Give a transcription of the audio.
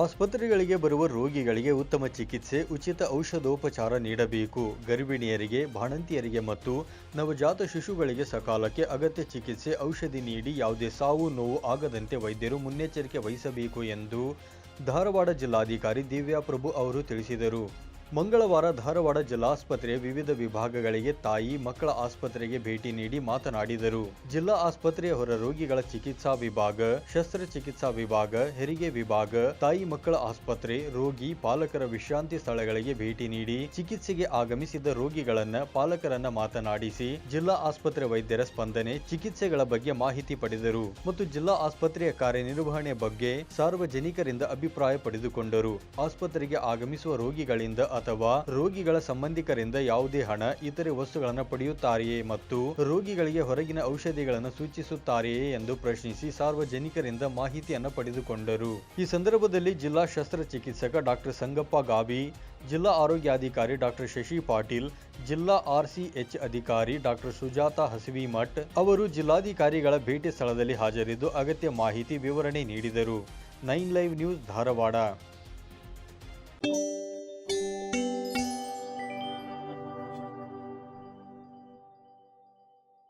ಆಸ್ಪತ್ರೆಗಳಿಗೆ ಬರುವ ರೋಗಿಗಳಿಗೆ ಉತ್ತಮ ಚಿಕಿತ್ಸೆ, ಉಚಿತ ಔಷಧೋಪಚಾರ ನೀಡಬೇಕು. ಗರ್ಭಿಣಿಯರಿಗೆ, ಬಾಣಂತಿಯರಿಗೆ ಮತ್ತು ನವಜಾತ ಶಿಶುಗಳಿಗೆ ಸಕಾಲಕ್ಕೆ ಅಗತ್ಯ ಚಿಕಿತ್ಸೆ, ಔಷಧಿ ನೀಡಿ ಯಾವುದೇ ಸಾವು, ನೋವು ಆಗದಂತೆ ವೈದ್ಯರು ಮುನ್ನೆಚ್ಚರಿಕೆ ವಹಿಸಬೇಕು ಎಂದು ಧಾರವಾಡ ಜಿಲ್ಲಾಧಿಕಾರಿ ದಿವ್ಯಾ ಪ್ರಭು ಅವರು ತಿಳಿಸಿದರು. ಮಂಗಳವಾರ ಧಾರವಾಡ ಜಿಲ್ಲಾಸ್ಪತ್ರೆಯ ವಿವಿಧ ವಿಭಾಗಗಳಿಗೆ ತಾಯಿ ಮಕ್ಕಳ ಆಸ್ಪತ್ರೆಗೆ ಭೇಟಿ ನೀಡಿ ಮಾತನಾಡಿದರು. ಜಿಲ್ಲಾ ಆಸ್ಪತ್ರೆಯ ಹೊರ ರೋಗಿಗಳ ಚಿಕಿತ್ಸಾ ವಿಭಾಗ, ಶಸ್ತ್ರಚಿಕಿತ್ಸಾ ವಿಭಾಗ, ಹೆರಿಗೆ ವಿಭಾಗ, ತಾಯಿ ಮಕ್ಕಳ ಆಸ್ಪತ್ರೆ, ರೋಗಿ, ಪಾಲಕರ ವಿಶ್ರಾಂತಿ ಸ್ಥಳಗಳಿಗೆ ಭೇಟಿ ನೀಡಿ ಚಿಕಿತ್ಸೆಗೆ ಆಗಮಿಸಿದ ರೋಗಿಗಳನ್ನ ಪಾಲಕರನ್ನ ಮಾತನಾಡಿಸಿ ಜಿಲ್ಲಾ ಆಸ್ಪತ್ರೆ ವೈದ್ಯರ ಸ್ಪಂದನೆ, ಚಿಕಿತ್ಸೆಗಳ ಬಗ್ಗೆ ಮಾಹಿತಿ ಪಡೆದರು ಮತ್ತು ಜಿಲ್ಲಾ ಆಸ್ಪತ್ರೆಯ ಕಾರ್ಯನಿರ್ವಹಣೆ ಬಗ್ಗೆ ಸಾರ್ವಜನಿಕರಿಂದ ಅಭಿಪ್ರಾಯ ಪಡೆದುಕೊಂಡರು. ಆಸ್ಪತ್ರೆಗೆ ಆಗಮಿಸುವ ರೋಗಿಗಳಿಂದ ಅಥವಾ ರೋಗಿಗಳ ಸಂಬಂಧಿಕರಿಂದ ಯಾವುದೇ ಹಣ, ಇತರೆ ವಸ್ತುಗಳನ್ನು ಪಡೆಯುತ್ತಾರೆಯೇ ಮತ್ತು ರೋಗಿಗಳಿಗೆ ಹೊರಗಿನ ಔಷಧಿಗಳನ್ನು ಸೂಚಿಸುತ್ತಾರೆಯೇ ಎಂದು ಪ್ರಶ್ನಿಸಿ ಸಾರ್ವಜನಿಕರಿಂದ ಮಾಹಿತಿಯನ್ನು ಪಡೆದುಕೊಂಡರು. ಈ ಸಂದರ್ಭದಲ್ಲಿ ಜಿಲ್ಲಾ ಶಸ್ತ್ರಚಿಕಿತ್ಸಕ ಡಾಕ್ಟರ್ ಸಂಗಪ್ಪ ಗಾಬಿ, ಜಿಲ್ಲಾ ಆರೋಗ್ಯಾಧಿಕಾರಿ ಡಾಕ್ಟರ್ ಶಶಿ ಪಾಟೀಲ್, ಜಿಲ್ಲಾ ಆರ್ಸಿಎಚ್ ಅಧಿಕಾರಿ ಡಾಕ್ಟರ್ ಸುಜಾತ ಹಸಿವಿಮಠ್ ಅವರು ಜಿಲ್ಲಾಧಿಕಾರಿಗಳ ಭೇಟಿ ಸ್ಥಳದಲ್ಲಿ ಹಾಜರಿದ್ದು ಅಗತ್ಯ ಮಾಹಿತಿ, ವಿವರಣೆ ನೀಡಿದರು. Nine live news Dharwad.